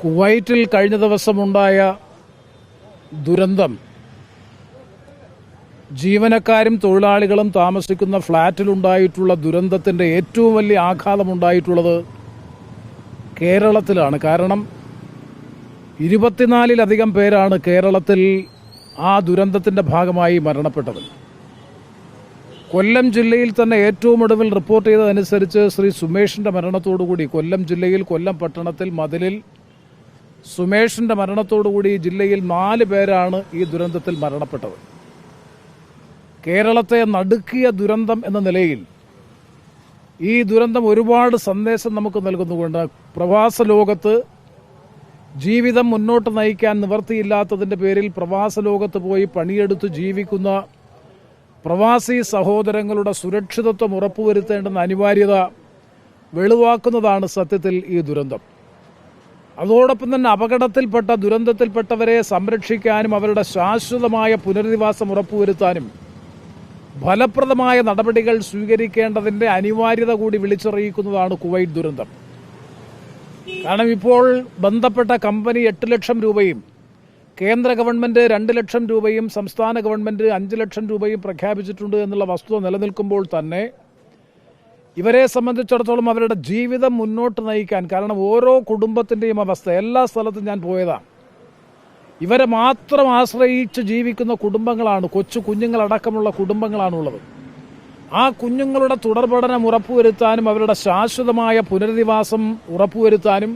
കുവൈറ്റിൽ കഴിഞ്ഞ ദിവസമുണ്ടായ ദുരന്തം. ജീവനക്കാരും തൊഴിലാളികളും താമസിക്കുന്ന ഫ്ളാറ്റിലുണ്ടായിട്ടുള്ള ദുരന്തത്തിന്റെ ഏറ്റവും വലിയ ആഘാതമുണ്ടായിട്ടുള്ളത് കേരളത്തിലാണ്. കാരണം ഇരുപത്തിനാലിലധികം പേരാണ് കേരളത്തിൽ ആ ദുരന്തത്തിന്റെ ഭാഗമായി മരണപ്പെട്ടത്. കൊല്ലം ജില്ലയിൽ തന്നെ ഏറ്റവും ഒടുവിൽ റിപ്പോർട്ട് ചെയ്തതനുസരിച്ച് ശ്രീ സുമേഷിന്റെ മരണത്തോടുകൂടി കൊല്ലം ജില്ലയിൽ കൊല്ലം പട്ടണത്തിൽ മതിലിൽ സുമേഷിന്റെ മരണത്തോടുകൂടി ജില്ലയിൽ നാല് പേരാണ് ഈ ദുരന്തത്തിൽ മരണപ്പെട്ടത്. കേരളത്തെ നടുക്കിയ ദുരന്തം എന്ന നിലയിൽ ഈ ദുരന്തം ഒരുപാട് സന്ദേശം നമുക്ക് നൽകുന്നുകൊണ്ട് പ്രവാസ ലോകത്ത് ജീവിതം മുന്നോട്ട് നയിക്കാൻ നിവർത്തിയില്ലാത്തതിന്റെ പേരിൽ പ്രവാസ ലോകത്ത് പോയി പണിയെടുത്ത് ജീവിക്കുന്ന പ്രവാസി സഹോദരങ്ങളുടെ സുരക്ഷിതത്വം ഉറപ്പുവരുത്തേണ്ടെന്ന അനിവാര്യത വെളിവാക്കുന്നതാണ് സത്യത്തിൽ ഈ ദുരന്തം. അതോടൊപ്പം തന്നെ അപകടത്തിൽപ്പെട്ട ദുരന്തത്തിൽപ്പെട്ടവരെ സംരക്ഷിക്കാനും അവരുടെ ശാശ്വതമായ പുനരധിവാസം ഉറപ്പുവരുത്താനും ഫലപ്രദമായ നടപടികൾ സ്വീകരിക്കേണ്ടതിന്റെ അനിവാര്യത കൂടി വിളിച്ചറിയിക്കുന്നതാണ് കുവൈറ്റ് ദുരന്തം. കാരണം ഇപ്പോൾ ബന്ധപ്പെട്ട കമ്പനി എട്ട് ലക്ഷം രൂപയും കേന്ദ്ര ഗവൺമെന്റ് രണ്ട് ലക്ഷം രൂപയും സംസ്ഥാന ഗവൺമെന്റ് അഞ്ച് ലക്ഷം രൂപയും പ്രഖ്യാപിച്ചിട്ടുണ്ട് എന്നുള്ള വസ്തുത നിലനിൽക്കുമ്പോൾ തന്നെ ഇവരെ സംബന്ധിച്ചിടത്തോളം അവരുടെ ജീവിതം മുന്നോട്ട് നയിക്കാൻ കാരണം ഓരോ കുടുംബത്തിന്റെയും അവസ്ഥ എല്ലാ സ്ഥലത്തും ഞാൻ പോയതാണ് ഇവരെ മാത്രം ആശ്രയിച്ച് ജീവിക്കുന്ന കുടുംബങ്ങളാണ് കൊച്ചു കുഞ്ഞുങ്ങളടക്കമുള്ള കുടുംബങ്ങളാണുള്ളത്. ആ കുഞ്ഞുങ്ങളുടെ തുടർപഠനം ഉറപ്പുവരുത്താനും അവരുടെ ശാശ്വതമായ പുനരധിവാസം ഉറപ്പുവരുത്താനും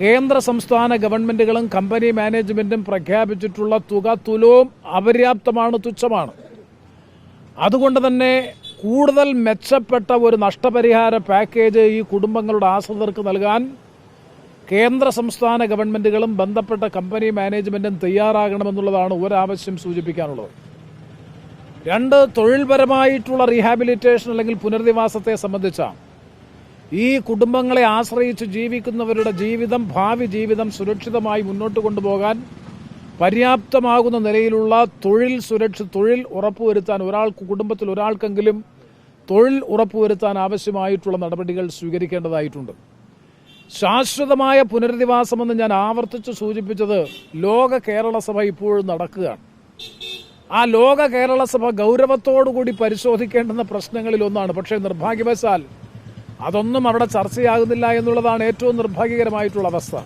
കേന്ദ്ര സംസ്ഥാന ഗവൺമെന്റുകളും കമ്പനി മാനേജ്മെന്റും പ്രഖ്യാപിച്ചിട്ടുള്ള തുക തുലവും അപര്യാപ്തമാണ് തുച്ഛമാണ്. അതുകൊണ്ട് തന്നെ കൂടുതൽ മെച്ചപ്പെട്ട ഒരു നഷ്ടപരിഹാര പാക്കേജ് ഈ കുടുംബങ്ങളുടെ ആശ്രിതർക്ക് നൽകാൻ കേന്ദ്ര സംസ്ഥാന ഗവൺമെന്റുകളും ബന്ധപ്പെട്ട കമ്പനി മാനേജ്മെന്റും തയ്യാറാകണമെന്നുള്ളതാണ് ഒരാവശ്യം സൂചിപ്പിക്കാനുള്ളത്. രണ്ട് തൊഴിൽപരമായിട്ടുള്ള റീഹാബിലിറ്റേഷൻ അല്ലെങ്കിൽ പുനരധിവാസത്തെ സംബന്ധിച്ച ഈ കുടുംബങ്ങളെ ആശ്രയിച്ച് ജീവിക്കുന്നവരുടെ ജീവിതം ഭാവി ജീവിതം സുരക്ഷിതമായി മുന്നോട്ട് കൊണ്ടുപോകാൻ പര്യാപ്തമാകുന്ന നിലയിലുള്ള തൊഴിൽ സുരക്ഷ തൊഴിൽ ഉറപ്പുവരുത്താൻ ഒരാൾക്ക് കുടുംബത്തിൽ ഒരാൾക്കെങ്കിലും തൊഴിൽ ഉറപ്പുവരുത്താൻ ആവശ്യമായിട്ടുള്ള നടപടികൾ സ്വീകരിക്കേണ്ടതായിട്ടുണ്ട്. ശാശ്വതമായ പുനരധിവാസമെന്ന് ഞാൻ ആവർത്തിച്ച് സൂചിപ്പിച്ചത് ലോക കേരള സഭ ഇപ്പോഴും നടക്കുകയാണ്. ആ ലോക കേരള സഭ ഗൗരവത്തോടുകൂടി പരിശോധിക്കേണ്ടുന്ന പ്രശ്നങ്ങളിൽ ഒന്നാണ്. പക്ഷേ നിർഭാഗ്യവശാൽ അതൊന്നും അവിടെ ചർച്ചയാകുന്നില്ല എന്നുള്ളതാണ് ഏറ്റവും നിർഭാഗ്യകരമായിട്ടുള്ള അവസ്ഥ.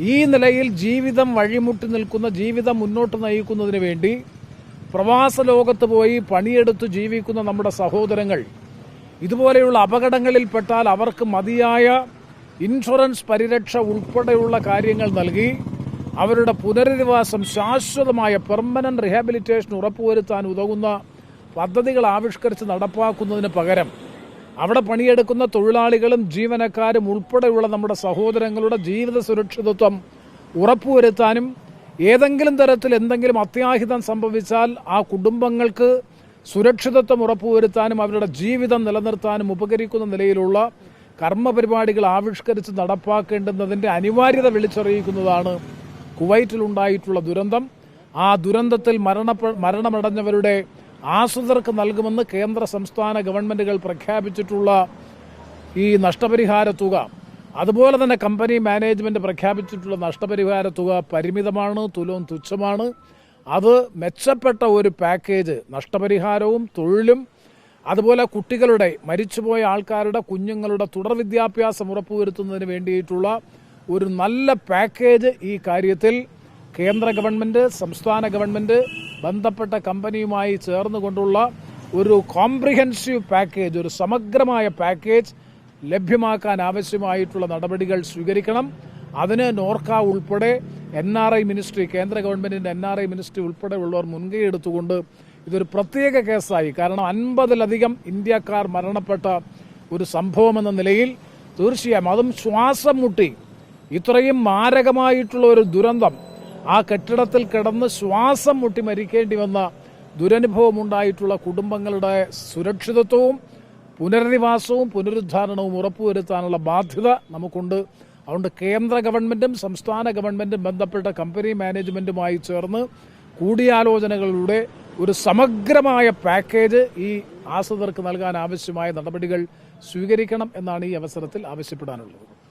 ഈ നിലയിൽ ജീവിതം വഴിമുട്ടി നിൽക്കുന്ന ജീവിതം മുന്നോട്ട് നയിക്കുന്നതിന് വേണ്ടി പ്രവാസ ലോകത്ത് പോയി പണിയെടുത്ത് ജീവിക്കുന്ന നമ്മുടെ സഹോദരങ്ങൾ ഇതുപോലെയുള്ള അപകടങ്ങളിൽ പെട്ടാൽ അവർക്ക് മതിയായ ഇൻഷുറൻസ് പരിരക്ഷ ഉൾപ്പെടെയുള്ള കാര്യങ്ങൾ നൽകി അവരുടെ പുനരധിവാസം ശാശ്വതമായ പെർമനന്റ് റിഹാബിലിറ്റേഷൻ ഉറപ്പുവരുത്താൻ ഉതകുന്ന പദ്ധതികൾ ആവിഷ്കരിച്ച് നടപ്പാക്കുന്നതിന് പകരം അവിടെ പണിയെടുക്കുന്ന തൊഴിലാളികളും ജീവനക്കാരും ഉൾപ്പെടെയുള്ള നമ്മുടെ സഹോദരങ്ങളുടെ ജീവിത സുരക്ഷിതത്വം ഉറപ്പുവരുത്താനും ഏതെങ്കിലും തരത്തിൽ എന്തെങ്കിലും അത്യാഹിതം സംഭവിച്ചാൽ ആ കുടുംബങ്ങൾക്ക് സുരക്ഷിതത്വം ഉറപ്പുവരുത്താനും അവരുടെ ജീവിതം നിലനിർത്താനും ഉപകരിക്കുന്ന നിലയിലുള്ള കർമ്മപരിപാടികൾ ആവിഷ്കരിച്ച് നടപ്പാക്കേണ്ടുന്നതിന്റെ അനിവാര്യത വിളിച്ചറിയിക്കുന്നതാണ് കുവൈറ്റിലുണ്ടായിട്ടുള്ള ദുരന്തം. ആ ദുരന്തത്തിൽ മരണപ്പെ മരണമടഞ്ഞവരുടെ ആശ്രിതർക്ക് നൽകുമെന്ന് കേന്ദ്ര സംസ്ഥാന ഗവൺമെന്റുകൾ പ്രഖ്യാപിച്ചിട്ടുള്ള ഈ നഷ്ടപരിഹാര തുക. അതുപോലെ തന്നെ കമ്പനി മാനേജ്മെന്റ് പ്രഖ്യാപിച്ചിട്ടുള്ള നഷ്ടപരിഹാര തുക പരിമിതമാണ് തുലവും തുച്ഛമാണ്. അത് മെച്ചപ്പെട്ട ഒരു പാക്കേജ് നഷ്ടപരിഹാരവും തൊഴിലും അതുപോലെ കുട്ടികളുടെ മരിച്ചുപോയ ആൾക്കാരുടെ കുഞ്ഞുങ്ങളുടെ തുടർ വിദ്യാഭ്യാസം ഉറപ്പുവരുത്തുന്നതിന് വേണ്ടിയിട്ടുള്ള ഒരു നല്ല പാക്കേജ് ഈ കാര്യത്തിൽ കേന്ദ്ര ഗവൺമെന്റ് സംസ്ഥാന ഗവൺമെന്റ് ബന്ധപ്പെട്ട കമ്പനിയുമായി ചേർന്നുകൊണ്ടുള്ള ഒരു കോംപ്രിഹെൻസീവ് പാക്കേജ് ഒരു സമഗ്രമായ പാക്കേജ് ലഭ്യമാക്കാൻ ആവശ്യമായിട്ടുള്ള നടപടികൾ സ്വീകരിക്കണം. അതിന് നോർക്ക ഉൾപ്പെടെ എൻ ആർ ഐ മിനിസ്ട്രി കേന്ദ്ര ഗവൺമെന്റിന്റെ എൻ ആർ ഐ മിനിസ്ട്രി ഉൾപ്പെടെ ഉള്ളവർ മുൻകൈ എടുത്തുകൊണ്ട് ഇതൊരു പ്രത്യേക കേസായി. കാരണം അൻപതിലധികം ഇന്ത്യക്കാർ മരണപ്പെട്ട ഒരു സംഭവമെന്ന നിലയിൽ തീർച്ചയായും അതും ശ്വാസം മുട്ടി. ഇത്രയും മാരകമായിട്ടുള്ള ഒരു ദുരന്തം ആ കെട്ടിടത്തിൽ കിടന്ന് ശ്വാസം മുട്ടി മരിക്കേണ്ടി വന്ന ദുരനുഭവം ഉണ്ടായിട്ടുള്ള കുടുംബങ്ങളുടെ സുരക്ഷിതത്വവും പുനരധിവാസവും പുനരുദ്ധാരണവും ഉറപ്പുവരുത്താനുള്ള ബാധ്യത നമുക്കുണ്ട്. അതുകൊണ്ട് കേന്ദ്ര ഗവൺമെന്റും സംസ്ഥാന ഗവൺമെന്റും ബന്ധപ്പെട്ട കമ്പനി മാനേജ്മെന്റുമായി ചേർന്ന് കൂടിയാലോചനകളിലൂടെ ഒരു സമഗ്രമായ പാക്കേജ് ഈ ആശ്രിതർക്ക് നൽകാൻ ആവശ്യമായ നടപടികൾ സ്വീകരിക്കണം എന്നാണ് ഈ അവസരത്തിൽ ആവശ്യപ്പെടാനുള്ളത്.